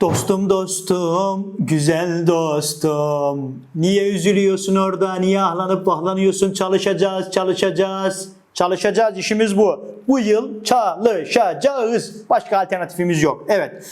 Dostum dostum, güzel dostum. Niye üzülüyorsun orada? Niye ahlanıp bahlanıyorsun? Çalışacağız, çalışacağız. Çalışacağız, işimiz bu. Bu yıl çalışacağız. Başka alternatifimiz yok. Evet.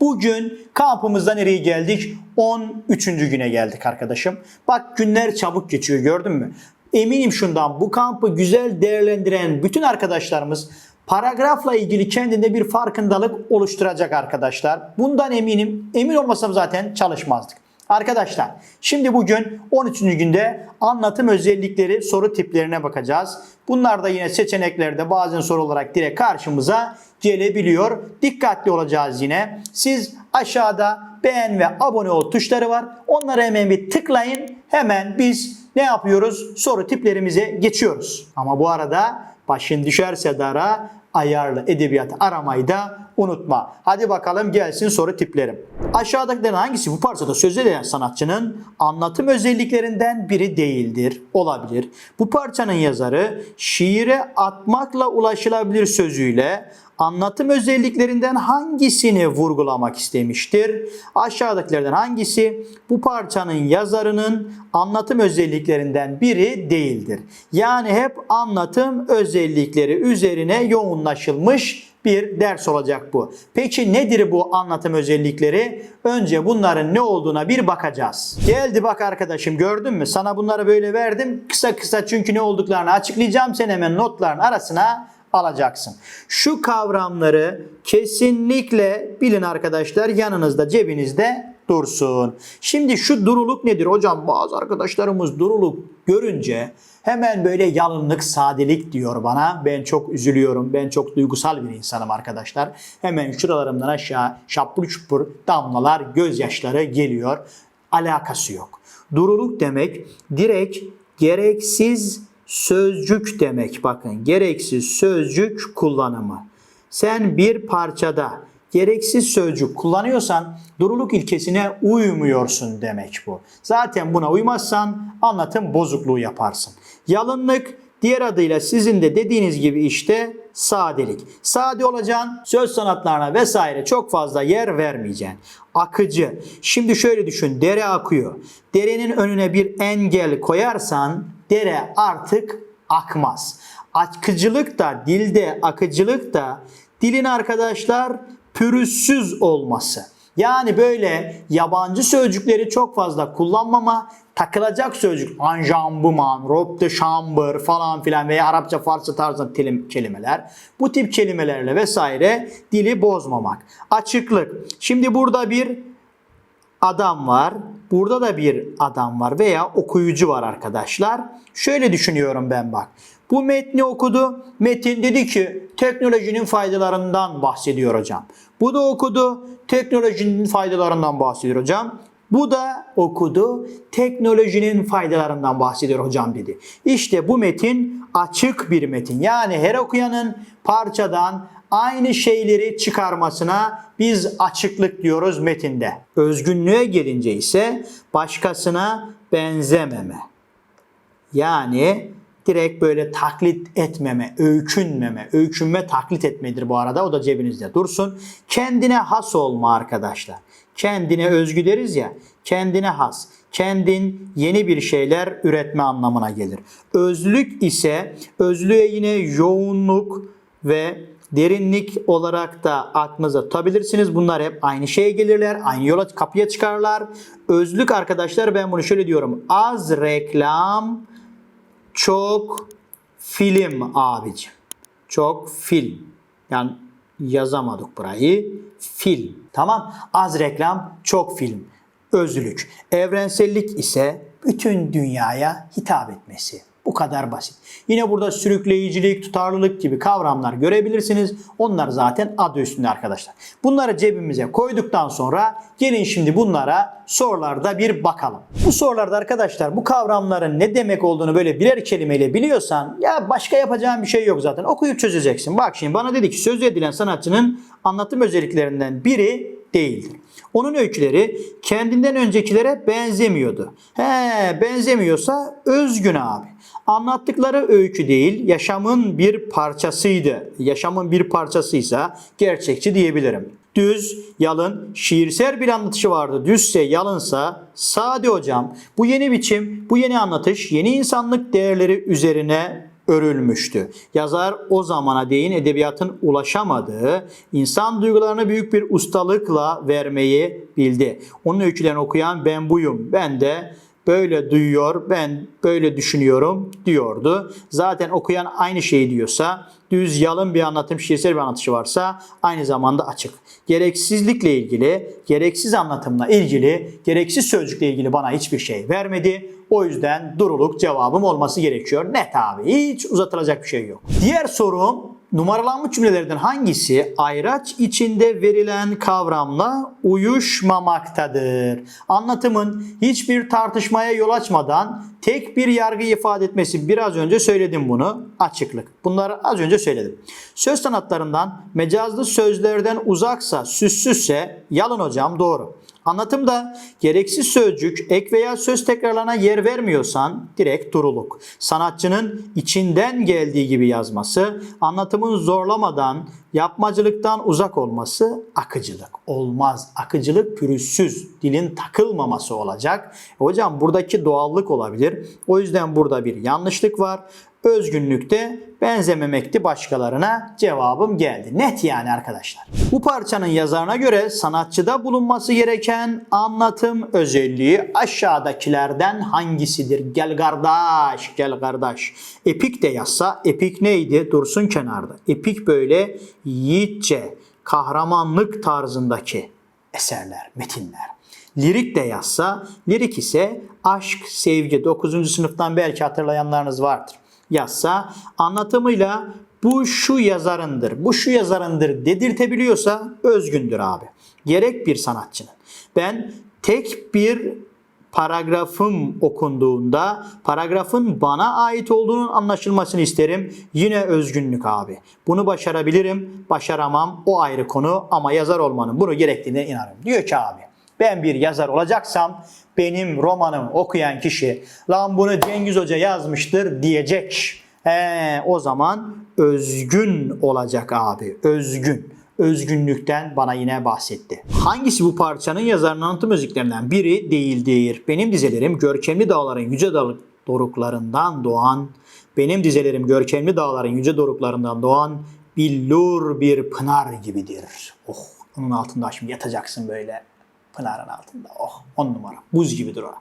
Bugün kampımızda nereye geldik? 13. güne geldik arkadaşım. Bak günler çabuk geçiyor gördün mü? Eminim şundan bu kampı güzel değerlendiren bütün arkadaşlarımız paragrafla ilgili kendinde bir farkındalık oluşturacak arkadaşlar. Bundan eminim. Emin olmasam zaten çalışmazdık. Arkadaşlar şimdi bugün 13. günde anlatım özellikleri soru tiplerine bakacağız. Bunlar da yine seçeneklerde bazen soru olarak direkt karşımıza gelebiliyor. Dikkatli olacağız yine. Siz aşağıda beğen ve abone ol tuşları var. Onları hemen bir tıklayın. Hemen biz ne yapıyoruz? Soru tiplerimize geçiyoruz. Ama bu arada başın düşerse dara ayarlı edebiyat aramayı da unutma. Hadi bakalım gelsin soru tiplerim. Aşağıdakilerin hangisi bu parçada söz edilen sanatçının anlatım özelliklerinden biri değildir? Olabilir. Bu parçanın yazarı şiire atmakla ulaşılabilir sözüyle anlatım özelliklerinden hangisini vurgulamak istemiştir? Aşağıdakilerden hangisi bu parçanın yazarının anlatım özelliklerinden biri değildir? Yani hep anlatım özellikleri üzerine yoğunlaşılmış bir ders olacak bu. Peki nedir bu anlatım özellikleri? Önce bunların ne olduğuna bir bakacağız. Geldi bak arkadaşım gördün mü? Sana bunları böyle verdim. Kısa kısa çünkü ne olduklarını açıklayacağım. Sen hemen notların arasına alacaksın. Şu kavramları kesinlikle bilin arkadaşlar yanınızda cebinizde dursun. Şimdi şu duruluk nedir hocam? Bazı arkadaşlarımız duruluk görünce hemen böyle yalınlık, sadelik diyor bana. Ben çok üzülüyorum. Ben çok duygusal bir insanım arkadaşlar. Hemen şuralarımdan aşağı şapur şupur damlalar, gözyaşları geliyor. Alakası yok. Duruluk demek direkt gereksiz sözcük demek bakın. Gereksiz sözcük kullanımı. Sen bir parçada gereksiz sözcük kullanıyorsan duruluk ilkesine uymuyorsun demek bu. Zaten buna uymazsan anlatım bozukluğu yaparsın. Yalınlık diğer adıyla sizin de dediğiniz gibi işte sadelik. Sade olacaksın, söz sanatlarına vesaire çok fazla yer vermeyeceksin. Akıcı. Şimdi şöyle düşün, dere akıyor. Derenin önüne bir engel koyarsan dere artık akmaz. Akıcılık da dilde akıcılık da dilin arkadaşlar pürüzsüz olması. Yani böyle yabancı sözcükleri çok fazla kullanmama, takılacak sözcük anjambuman, robe de chambre falan filan veya Arapça, Farsça tarzında telim- kelimeler. Bu tip kelimelerle vesaire dili bozmamak. Açıklık. Şimdi burada bir adam var. Burada da bir adam var veya okuyucu var arkadaşlar. Şöyle düşünüyorum ben bak. Bu metni okudu. Metin dedi ki teknolojinin faydalarından bahsediyor hocam. Bu da okudu. Teknolojinin faydalarından bahsediyor hocam. Bu da okudu. Teknolojinin faydalarından bahsediyor hocam dedi. İşte bu metin açık bir metin. Yani her okuyanın parçadan aynı şeyleri çıkarmasına biz açıklık diyoruz metinde. Özgünlüğe gelince ise başkasına benzememe. Yani direkt böyle taklit etmeme, öykünmeme, öykünme taklit etmedir bu arada. O da cebinizde dursun. Kendine has olma arkadaşlar. Kendine özgü deriz ya. Kendine has. Kendin yeni bir şeyler üretme anlamına gelir. Özlük ise özlüğe yine yoğunluk ve derinlik olarak da aklınıza tutabilirsiniz. Bunlar hep aynı şeye gelirler. Aynı yola kapıya çıkarlar. Özlük arkadaşlar ben bunu şöyle diyorum. Az reklam, çok film abicim. Çok film. Yani yazamadık burayı. Film. Tamam. Az reklam, çok film. Özlük. Evrensellik ise bütün dünyaya hitap etmesi. Bu kadar basit. Yine burada sürükleyicilik, tutarlılık gibi kavramlar görebilirsiniz. Onlar zaten adı üstünde arkadaşlar. Bunları cebimize koyduktan sonra gelin şimdi bunlara sorularda bir bakalım. Bu sorularda arkadaşlar bu kavramların ne demek olduğunu böyle birer kelimeyle biliyorsan ya başka yapacağın bir şey yok zaten. Okuyup çözeceksin. Bak şimdi bana dedi ki söz edilen sanatçının anlatım özelliklerinden biri değildir. Onun öyküleri kendinden öncekilere benzemiyordu. He benzemiyorsa özgün abi. Anlattıkları öykü değil, yaşamın bir parçasıydı. Yaşamın bir parçasıysa gerçekçi diyebilirim. Düz, yalın, şiirsel bir anlatışı vardı. Düzse, yalınsa, sade hocam. Bu yeni biçim, bu yeni anlatış yeni insanlık değerleri üzerine örülmüştü. Yazar o zamana değin edebiyatın ulaşamadığı, insan duygularını büyük bir ustalıkla vermeyi bildi. Onun öykülerini okuyan ben buyum, ben de böyle duyuyor, ben böyle düşünüyorum diyordu. Zaten okuyan aynı şeyi diyorsa, düz yalın bir anlatım, şiirsel bir anlatışı varsa aynı zamanda açık. Gereksizlikle ilgili, gereksiz anlatımla ilgili, gereksiz sözcükle ilgili bana hiçbir şey vermedi. O yüzden duruluk cevabım olması gerekiyor. Net abi. Hiç uzatılacak bir şey yok. Diğer sorum numaralanmış cümlelerden hangisi ayraç içinde verilen kavramla uyuşmamaktadır? Anlatımın hiçbir tartışmaya yol açmadan tek bir yargı ifade etmesi biraz önce söyledim bunu. Açıklık. Bunları az önce söyledim. Söz sanatlarından mecazlı sözlerden uzaksa, süssüzse yalın hocam doğru. Anlatımda gereksiz sözcük, ek veya söz tekrarlarına yer vermiyorsan direkt duruluk. Sanatçının içinden geldiği gibi yazması, anlatımın zorlamadan, yapmacılıktan uzak olması akıcılık. Olmaz. Akıcılık pürüzsüz, dilin takılmaması olacak. Hocam buradaki doğallık olabilir. O yüzden burada bir yanlışlık var. Özgünlükte benzememekti başkalarına cevabım geldi. Net yani arkadaşlar. Bu parçanın yazarına göre sanatçıda bulunması gereken anlatım özelliği aşağıdakilerden hangisidir? Gel kardeş, gel kardeş. Epik de yazsa, epik neydi? Dursun kenarda. Epik böyle yiğitçe, kahramanlık tarzındaki eserler, metinler. Lirik de yazsa, lirik ise aşk, sevgi. 9. sınıftan belki hatırlayanlarınız vardır yazsa anlatımıyla bu şu yazarındır, bu şu yazarındır dedirtebiliyorsa özgündür abi. Gerek bir sanatçının. Ben tek bir paragrafım okunduğunda paragrafın bana ait olduğunun anlaşılmasını isterim. Yine özgünlük abi. Bunu başarabilirim, başaramam o ayrı konu ama yazar olmanın bunu gerektiğine inanırım. Diyor ki abi ben bir yazar olacaksam benim romanımı okuyan kişi lan bunu Cengiz Hoca yazmıştır diyecek. He, o zaman özgün olacak abi. Özgün. Özgünlükten bana yine bahsetti. Hangisi bu parçanın yazarının anlatım müziklerinden biri değildir? Benim dizelerim görkemli dağların yüce doruklarından doğan, benim dizelerim görkemli dağların yüce doruklarından doğan billur bir pınar gibidir. Oh, onun altında şimdi yatacaksın böyle Pınarın altında. Oh on numara. Buz gibidir o.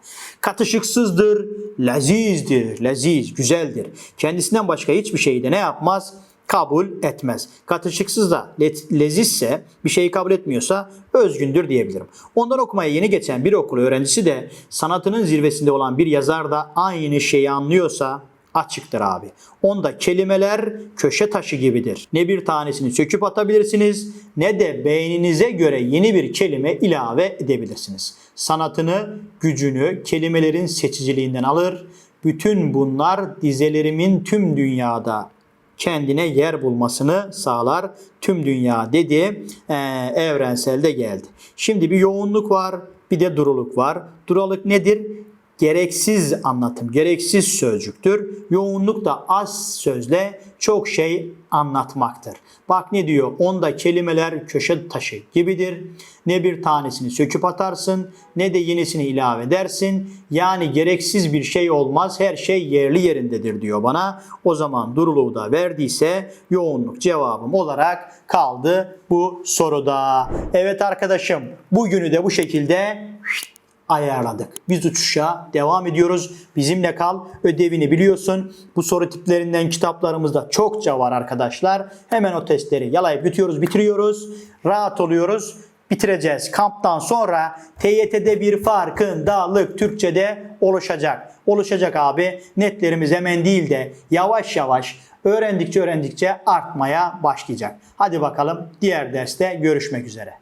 Katışıksızdır, lezizdir, leziz, güzeldir. Kendisinden başka hiçbir şeyi de ne yapmaz? Kabul etmez. Katışıksız da le- lezizse, bir şeyi kabul etmiyorsa özgündür diyebilirim. Ondan okumaya yeni geçen bir okul öğrencisi de sanatının zirvesinde olan bir yazar da aynı şeyi anlıyorsa açıktır abi. Onda kelimeler köşe taşı gibidir. Ne bir tanesini söküp atabilirsiniz ne de beyninize göre yeni bir kelime ilave edebilirsiniz. Sanatını, gücünü kelimelerin seçiciliğinden alır. Bütün bunlar dizelerimin tüm dünyada kendine yer bulmasını sağlar. Tüm dünya dedi, e, evrenselde geldi. Şimdi bir yoğunluk var, bir de duruluk var. Duruluk nedir? Gereksiz anlatım, gereksiz sözcüktür. Yoğunluk da az sözle çok şey anlatmaktır. Bak ne diyor? Onda kelimeler köşe taşı gibidir. Ne bir tanesini söküp atarsın ne de yenisini ilave edersin. Yani gereksiz bir şey olmaz. Her şey yerli yerindedir diyor bana. O zaman duruluğu da verdiyse yoğunluk cevabım olarak kaldı bu soruda. Evet arkadaşım bugünü de bu şekilde ayarladık. Biz uçuşa devam ediyoruz. Bizimle kal. Ödevini biliyorsun. Bu soru tiplerinden kitaplarımızda çokça var arkadaşlar. Hemen o testleri yalayıp bitiyoruz, bitiriyoruz. Rahat oluyoruz. Bitireceğiz. Kamptan sonra TYT'de bir farkındalık Türkçe'de oluşacak. Oluşacak abi. Netlerimiz hemen değil de yavaş yavaş öğrendikçe öğrendikçe artmaya başlayacak. Hadi bakalım diğer derste görüşmek üzere.